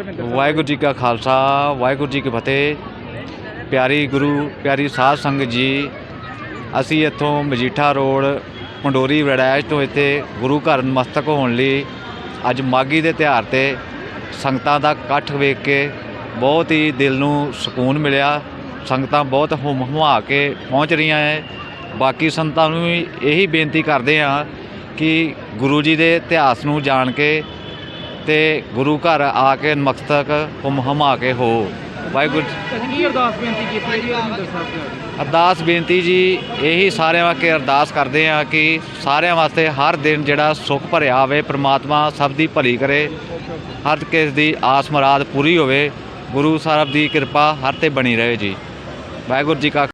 ਵਾਹਿਗੁਰੂ ਜੀ ਕਾ ਖਾਲਸਾ, ਵਾਹਿਗੁਰੂ ਜੀ ਕੀ ਫਤਿਹ। ਪਿਆਰੀ ਗੁਰੂ, ਪਿਆਰੀ ਸਾਧ ਸੰਗਤ ਜੀ, ਅਸੀਂ ਇੱਥੋਂ ਮਜੀਠਾ ਰੋਡ, ਪੰਡੋਰੀ ਵੜੈਚ ਤੋਂ ਇੱਥੇ ਗੁਰੂ ਘਰ ਨਮਸਤਕ ਹੋਣ ਲਈ ਅੱਜ ਮਾਗੀ ਦੇ ਤਿਉਹਾਰ ਤੇ ਸੰਗਤਾਂ ਦਾ ਇਕੱਠ ਵੇਖ ਕੇ ਬਹੁਤ ਹੀ ਦਿਲ ਨੂੰ ਸਕੂਨ ਮਿਲਿਆ। ਸੰਗਤਾਂ ਬਹੁਤ ਹੁਮ ਹੁਮਾ ਕੇ ਪਹੁੰਚ ਰਹੀਆਂ ਹੈ ਬਾਕੀ ਸੰਤਾਂ ਨੂੰ ਵੀ ਇਹੀ ਬੇਨਤੀ ਕਰਦੇ ਹਾਂ ਕਿ ਗੁਰੂ ਜੀ ਦੇ ਇਤਿਹਾਸ ਨੂੰ ਜਾਣ ਕੇ ਤੇ ਗੁਰੂ ਘਰ ਆ ਕੇ ਨਮਸਤਕ ਹੁਮ ਹੁਮਾ ਕੇ ਹੋ। ਵਾਹਿਗੁਰੂ ਕੀ ਅਰਦਾਸ ਬੇਨਤੀ ਕੀਤੀ ਹੈ ਜੀ ਹਰਿਮੰਦਰ ਸਾਹਿਬ ਤੇ ਅਰਦਾਸ ਬੇਨਤੀ ਜੀ ਇਹੀ ਸਾਰਿਆਂ ਵਾਸਤੇ ਅਰਦਾਸ ਕਰਦੇ ਆ ਕਿ ਸਾਰਿਆਂ ਵਾਸਤੇ ਹਰ ਦਿਨ ਜਿਹੜਾ ਸੁੱਖ ਭਰਿਆ ਹੋਵੇ ਪ੍ਰਮਾਤਮਾ ਸਭ ਦੀ ਭਲੀ ਕਰੇ ਹਰ ਕਿਸੇ ਦੀ ਆਸ ਮੁਰਾਦ ਪੂਰੀ ਹੋਵੇ ਗੁਰੂ ਸਾਹਿਬ ਦੀ ਕਿਰਪਾ ਹਰ ਤੇ ਬਣੀ ਰਹੇ ਜੀ। ਵਾਹਿਗੁਰੂ ਜੀ ਕਾ